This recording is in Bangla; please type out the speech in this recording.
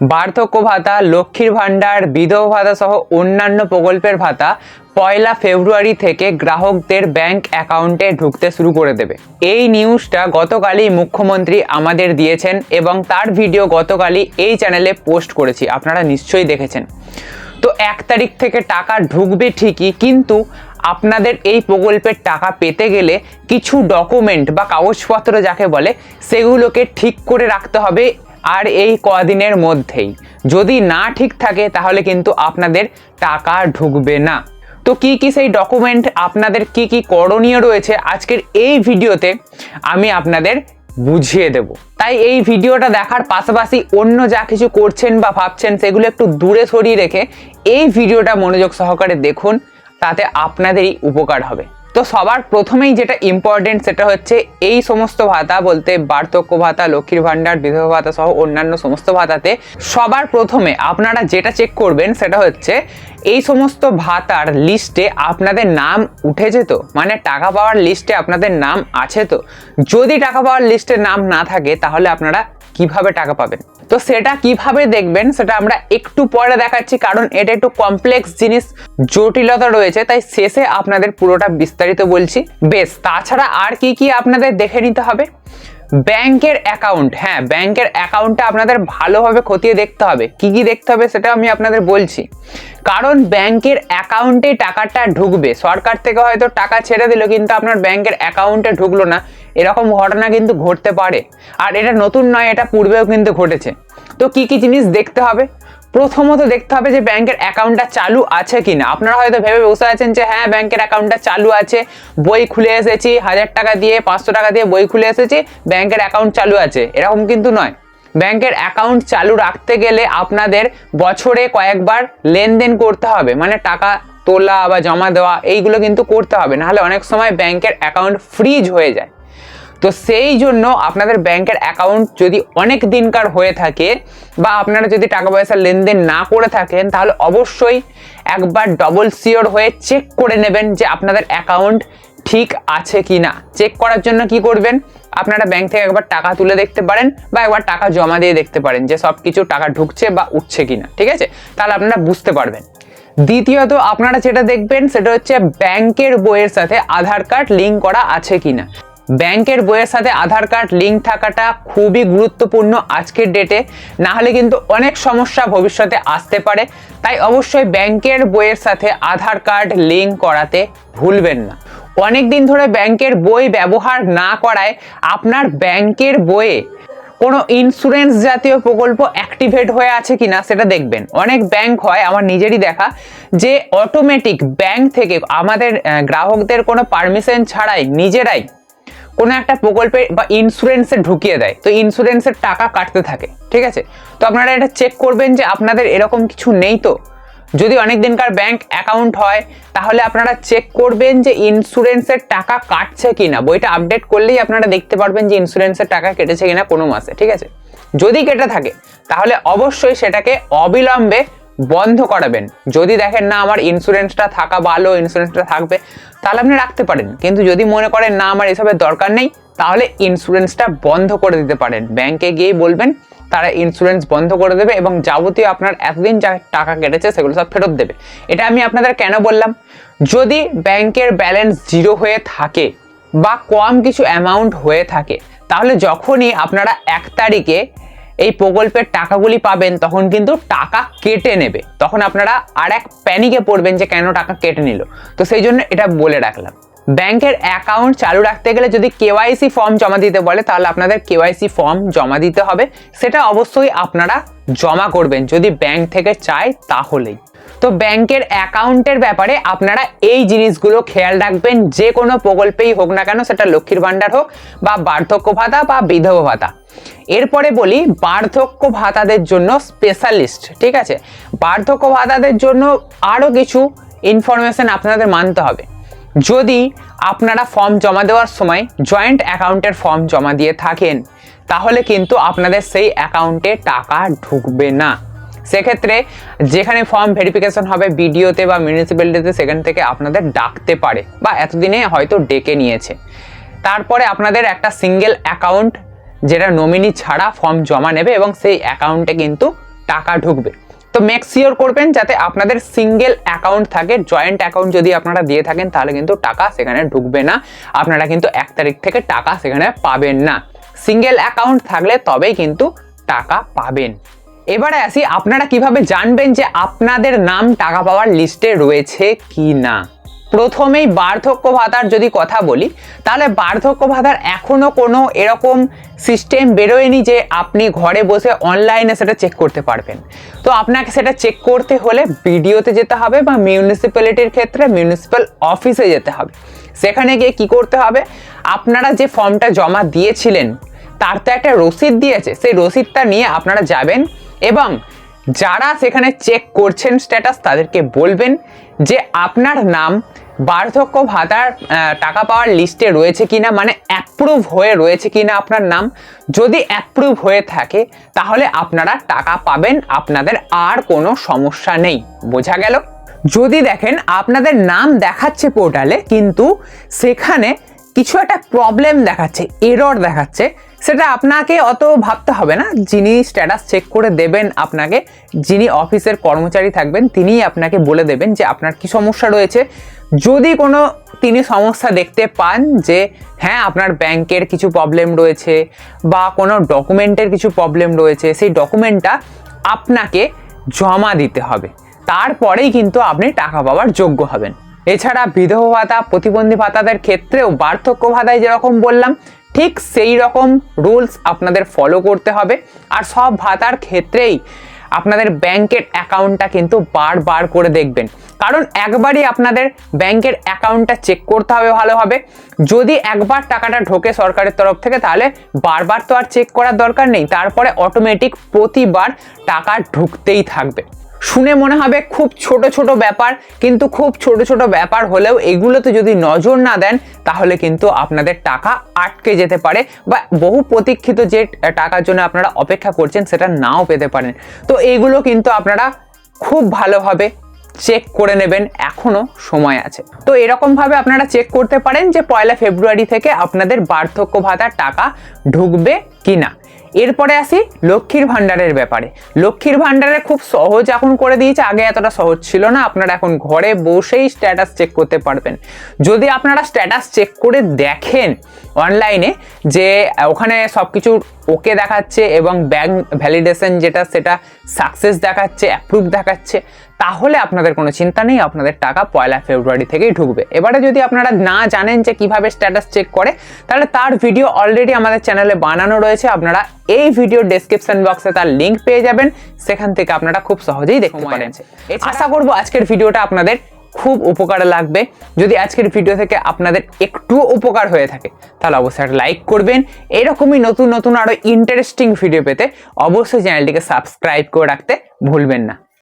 বার্ধক্য ভাতা লক্ষ্মীর ভাণ্ডার বিধবা ভাতা সহ অন্যান্য প্রকল্পের ভাতা পয়লা ফেব্রুয়ারি থেকে গ্রাহকদের ব্যাংক অ্যাকাউন্টে ঢুকতে শুরু করে দেবে। এই নিউজটা গতকালই মুখ্যমন্ত্রী আমাদের দিয়েছেন এবং তার ভিডিও গতকালই এই চ্যানেলে পোস্ট করেছি, আপনারা নিশ্চয়ই দেখেছেন। তো এক তারিখ থেকে টাকা ঢুকবে ঠিকই, কিন্তু আপনাদের এই প্রকল্পের টাকা পেতে গেলে কিছু ডকুমেন্ট বা কাগজপত্র যাকে বলে, সেগুলোকে ঠিক করে রাখতে হবে আর এই কদিনের মধ্যেই। যদি না ঠিক থাকে, তাহলে কিন্তু আপনাদের টাকা ঢুকবে না। তো কি কি সেই ডকুমেন্ট আপনাদের কি কি করণীয় রয়েছে, আজকের এই ভিডিওতে আমি আপনাদের বুঝিয়ে দেব। তাই এই ভিডিওটা দেখার পাশাপাশি অন্য যা কিছু করছেন বা ভাবছেন, সেগুলো একটু দূরে সরিয়ে রেখে এই ভিডিওটা মনোযোগ সহকারে দেখুন, তাতে আপনাদেরই উপকার হবে। তো সবার প্রথমেই যেটা ইম্পর্টেন্ট সেটা হচ্ছে এই সমস্ত ভাতা বলতে বার্ধক্য ভাতা, লক্ষ্মীর ভাণ্ডার, বিধবা ভাতা সহ অন্যান্য সমস্ত ভাতাতে সবার প্রথমে আপনারা যেটা চেক করবেন সেটা হচ্ছে এই সমস্ত ভাতার লিস্টে আপনাদের নাম উঠেছে তো? মানে টাকা পাওয়ার লিস্টে আপনাদের নাম আছে তো? যদি টাকা পাওয়ার লিস্টে নাম না থাকে তাহলে আপনারা কীভাবে টাকা পাবেন? তো সেটা কীভাবে দেখবেন সেটা আমরা একটু পরে দেখাচ্ছি, কারণ এটা একটু কমপ্লেক্স জিনিস, জটিলতা রয়েছে, তাই শেষে আপনাদের পুরোটা বিস্তারিত বলছি। বেশ, তাছাড়া আর কি কি আপনাদের দেখে নিতে হবে? ব্যাংকের অ্যাকাউন্ট হ্যাঁ ব্যাংকের অ্যাকাউন্টটা আপনাদের ভালোভাবে খতিয়ে দেখতে হবে। কি কি দেখতে হবে সেটা আমি আপনাদের বলছি। কারণ ব্যাংকের অ্যাকাউন্টে টাকাটা ঢুকবে। সরকার থেকে হয়তো টাকা ছেড়ে দিল, কিন্তু আপনার ব্যাংকের অ্যাকাউন্টে ঢুকলো না। এরকম ঘটনা কিন্তু ঘটতে পারে। আর এটা নতুন নয়, এটা পূর্বেও কিন্তু ঘটেছে। তো কি কি জিনিস দেখতে হবে? প্রথমত দেখতে হবে যে ব্যাংকের অ্যাকাউন্টটা চালু আছে কি না আপনারা হয়তো ভেবে বসে আছেন যে হ্যাঁ ব্যাংকের অ্যাকাউন্টটা চালু আছে, বই খুলে এসেছি, হাজার টাকা দিয়ে, পাঁচশো টাকা দিয়ে বই খুলে এসেছি, ব্যাংকের অ্যাকাউন্ট চালু আছে। এরকম কিন্তু নয়। ব্যাংকের অ্যাকাউন্ট চালু রাখতে গেলে আপনাদের বছরে কয়েকবার লেনদেন করতে হবে। মানে টাকা তোলা বা জমা দেওয়া, এইগুলো কিন্তু করতে হবে। নাহলে অনেক সময় ব্যাংকের অ্যাকাউন্ট ফ্রিজ হয়ে যায়। তো সেই জন্য আপনাদের ব্যাংকের অ্যাকাউন্ট যদি অনেক দিনকার হয়ে থাকে বা আপনারা যদি টাকা পয়সা লেনদেন না করে থাকেন, তাহলে অবশ্যই একবার ডবল সিওর হয়ে চেক করে নেবেন যে আপনাদের অ্যাকাউন্ট ঠিক আছে কি না চেক করার জন্য কি করবেন? আপনারা ব্যাংক থেকে একবার টাকা তুলে দেখতে পারেন বা একবার টাকা জমা দিয়ে দেখতে পারেন যে সব কিছু টাকা ঢুকছে বা উঠছে কিনা, ঠিক আছে? তাহলে আপনারা বুঝতে পারবেন। দ্বিতীয়ত আপনারা যেটা দেখবেন, সেটা হচ্ছে ব্যাংকের বইয়ের সাথে আধার কার্ড লিঙ্ক করা আছে কিনা। ব্যাংকের বইয়ের সাথে আধার কার্ড লিঙ্ক থাকাটা খুবই গুরুত্বপূর্ণ আজকের ডেটে না হলে কিন্তু অনেক সমস্যা ভবিষ্যতে আসতে পারে। তাই অবশ্যই ব্যাংকের বইয়ের সাথে আধার কার্ড লিঙ্ক করাতে ভুলবেন না। অনেক দিন ধরে ব্যাংকের বই ব্যবহার না করায় আপনার ব্যাংকের বইয়ে কোনো ইন্স্যুরেন্স জাতীয় প্রকল্প অ্যাক্টিভেট হয়ে আছে কিনা সেটা দেখবেন। অনেক ব্যাংক হয়, আমার নিজেরই দেখা, যে অটোমেটিক ব্যাংক থেকে আমাদের গ্রাহকদের কোনো পারমিশন ছাড়াই নিজেরাই কোনো একটা প্রকল্পে বা ইন্স্যুরেন্সে ঢুকিয়ে দেয়। তো ইন্স্যুরেন্সের টাকা কাটতে থাকে, ঠিক আছে? তো আপনারা এটা চেক করবেন যে আপনাদের এরকম কিছু নেই তো? যদি অনেক দিনকার ব্যাংক অ্যাকাউন্ট হয়, তাহলে আপনারা চেক করবেন যে ইন্স্যুরেন্সের টাকা কাটছে কিনা। বইটা আপডেট করলেই আপনারা দেখতে পারবেন যে ইন্স্যুরেন্সের টাকা কেটেছে কিনা কোনো মাসে, ঠিক আছে? যদি কেটে থাকে, তাহলে অবশ্যই সেটাকে অবিলম্বে বন্ধ করাবেন। যদি দেখেন না আমার ইন্স্যুরেন্সটা থাকা ভালো ইন্স্যুরেন্সটা থাকবে, তাহলে আপনি রাখতে পারেন। কিন্তু যদি মনে করেন না আমার এসবের দরকার নেই, তাহলে ইন্স্যুরেন্সটা বন্ধ করে দিতে পারেন। ব্যাংকে গিয়ে বলবেন, তারা ইন্স্যুরেন্স বন্ধ করে দেবে এবং যাবতীয় আপনার এতদিন যা টাকা কেটেছে, সেগুলো সব ফেরত দেবে। এটা আমি আপনাদের কেন বললাম? যদি ব্যাংকের ব্যালেন্স জিরো হয়ে থাকে বা কম কিছু অ্যামাউন্ট হয়ে থাকে, তাহলে যখনই আপনারা এক তারিখে এই প্রকল্পের টাকাগুলি পাবেন, তখন কিন্তু টাকা কেটে নেবে। তখন আপনারা আর এক প্যানিকে পড়বেন যে কেন টাকা কেটে নিল। তো সেই জন্য এটা বলে রাখলাম। ব্যাংকের অ্যাকাউন্ট চালু রাখতে গেলে যদি কেওয়াইসি ফর্ম জমা দিতে বলে, তাহলে আপনাদের কেওয়াইসি ফর্ম জমা দিতে হবে। সেটা অবশ্যই আপনারা জমা করবেন। যদি ব্যাংক থেকে চায়, তাহলেই। তো ব্যাংকের অ্যাকাউন্টের ব্যাপারে আপনারা এই জিনিসগুলো খেয়াল রাখবেন, যে কোনো প্রকল্পেই হোক না কেন সেটা লক্ষ্মীর ভাণ্ডার হোক বা বার্ধক্য ভাতা বা বিধবা ভাতা। এরপরে বলি বার্ধক্য ভাতাদের জন্য স্পেশালিস্ট ঠিক আছে? বার্ধক্য ভাতাদের জন্য আরও কিছু ইনফরমেশন আপনাদের মানতে হবে। যদি আপনারা ফর্ম জমা দেওয়ার সময় জয়েন্ট অ্যাকাউন্টের ফর্ম জমা দিয়ে থাকেন, তাহলে কিন্তু আপনাদের সেই অ্যাকাউন্টে টাকা ঢুকবে না। সেক্ষেত্রে যেখানে ফর্ম ভেরিফিকেশন হবে বিডিওতে বা মিউনিসিপ্যালিটিতে সেখান থেকে আপনাদের ডাকতে পারে বা এতদিনে হয়তো ডেকে নিয়েছে। তারপরে আপনাদের একটা সিঙ্গেল অ্যাকাউন্ট যেটা নমিনি ছাড়া ফর্ম জমা নেবে এবং সেই অ্যাকাউন্টে কিন্তু টাকা ঢুকবে। তো মেক শিওর করবেন যাতে আপনাদের সিঙ্গেল অ্যাকাউন্ট থাকে জয়েন্ট অ্যাকাউন্ট যদি আপনারা দিয়ে থাকেন, তাহলে কিন্তু টাকা সেখানে ঢুকবে না। আপনারা কিন্তু এক তারিখ থেকে টাকা সেখানে পাবেন না। সিঙ্গেল অ্যাকাউন্ট থাকলে তবেই কিন্তু টাকা পাবেন। এবারে আসি, আপনারা কীভাবে জানবেন যে আপনাদের নাম টাকা পাওয়ার লিস্টে রয়েছে কি না প্রথমেই বার্ধক্য ভাতার যদি কথা বলি, তাহলে বার্ধক্য ভাতার এখনও কোনো এরকম সিস্টেম বেরোয়নি যে আপনি ঘরে বসে অনলাইনে সেটা চেক করতে পারবেন। তো আপনাকে সেটা চেক করতে হলে বিডিওতে যেতে হবে বা মিউনিসিপ্যালিটির ক্ষেত্রে মিউনিসিপ্যাল অফিসে যেতে হবে। সেখানে গিয়ে কি করতে হবে? আপনারা যে ফর্মটা জমা দিয়েছিলেন, তার তো একটা রসিদ দিয়েছে। সেই রসিদটা নিয়ে আপনারা যাবেন এবং যারা সেখানে চেক করছেন স্ট্যাটাস তাদেরকে বলবেন যে আপনার নাম, বার্ধক্য ভাতার টাকা পাওয়ার লিস্টে রয়েছে কিনা মানে অ্যাপ্রুভ হয়ে রয়েছে কিনা আপনার নাম। যদি অ্যাপ্রুভ হয়ে থাকে, তাহলে আপনারা টাকা পাবেন, আপনাদের আর কোনো সমস্যা নেই। বোঝা গেল? যদি দেখেন, আপনাদের নাম দেখাচ্ছে পোর্টালে কিন্তু সেখানে কিছু একটা প্রবলেম দেখাচ্ছে এরর দেখাচ্ছে, সেটা আপনাকে অত ভাবতে হবে না। যিনি স্ট্যাটাস চেক করে দেবেন আপনাকে, যিনি অফিসের কর্মচারী থাকবেন, তিনিই আপনাকে বলে দেবেন যে আপনার কি সমস্যা রয়েছে। যদি কোনো, তিনি সমস্যা দেখতে পান যে হ্যাঁ আপনার ব্যাংকের কিছু প্রবলেম রয়েছে বা কোনো ডকুমেন্টের কিছু প্রবলেম রয়েছে, সেই ডকুমেন্টটা আপনাকে জমা দিতে হবে। তারপরেই কিন্তু আপনি টাকা পাওয়ার যোগ্য হবেন। এছাড়া বিধবা ভাতা, প্রতিবন্ধী ভাতাদের ক্ষেত্রেও বার্ধক্য ভাতায় যেরকম বললাম, ঠিক সেই রকম রুলস আপনাদের ফলো করতে হবে। আর সব ভাতার ক্ষেত্রেই আপনাদের ব্যাংকের অ্যাকাউন্টটা কিন্তু বারবার করে দেখবেন। কারণ একবারই আপনাদের ব্যাংকের অ্যাকাউন্টটা চেক করতে হবে ভালোভাবে যদি একবার টাকাটা ঢোকে সরকারের তরফ থেকে, তাহলে বারবার তো আর চেক করার দরকার নেই। তারপরে অটোমেটিক প্রতিবার টাকা ঢুকতেই থাকবে। শুনে মনে হবে খুব ছোট ছোট ব্যাপার, কিন্তু খুব ছোট ছোট ব্যাপার হলেও এগুলোতে যদি নজর না দেন, তাহলে কিন্তু আপনাদের টাকা আটকে যেতে পারে বা বহু প্রতীক্ষিত যে টাকার জন্য আপনারা অপেক্ষা করছেন সেটা নাও পেতে পারেন। তো এগুলো কিন্তু আপনারা খুব ভালোভাবে চেক করে নেবেন, এখনও সময় আছে। তো এরকমভাবে আপনারা চেক করতে পারেন যে পয়লা ফেব্রুয়ারি থেকে আপনাদের বার্ধক্য ভাতার টাকা ঢুকবে কিনা। এরপরে আসি লক্ষ্মীর ভাণ্ডারের ব্যাপারে। লক্ষ্মীর ভাণ্ডারে খুব সহজ এখন করে দিয়েছে, আগে এতটা সহজ ছিল না, আপনারা এখন ঘরে বসেই স্ট্যাটাস চেক করতে পারবেন। যদি আপনারা স্ট্যাটাস চেক করে দেখেন অনলাইনে যে ওখানে সব কিছু ওকে দেখাচ্ছে এবং ব্যাংক ভ্যালিডেশন যেটা সেটা সাকসেস দেখাচ্ছে অ্যাপ্রুভ দেখাচ্ছে তাহলে আপনাদের কোনো চিন্তা নেই আপনাদের টাকা পয়লা ফেব্রুয়ারি থেকেই ঢুকবে। এবারে যদি আপনারা না জানেন যে কীভাবে স্ট্যাটাস চেক করে তাহলে তার ভিডিও অলরেডি আমাদের চ্যানেলে বানানো রয়েছে। আপনারা এই ভিডিও ডেসক্রিপশন বক্সে তার লিংক পেয়ে যাবেন। সেখান থেকে আপনারা খুব সহজেই দেখতে পারেন। আশা করব আজকের ভিডিওটা আপনাদের খুব উপকারে লাগবে। যদি আজকের ভিডিও থেকে আপনাদের একটু উপকার হয়ে থাকে, তাহলে অবশ্যই একটা লাইক করবেন। এরকমই নতুন নতুন আরও ইন্টারেস্টিং ভিডিও পেতে অবশ্যই চ্যানেলটিকে সাবস্ক্রাইব করে রাখতে ভুলবেন না।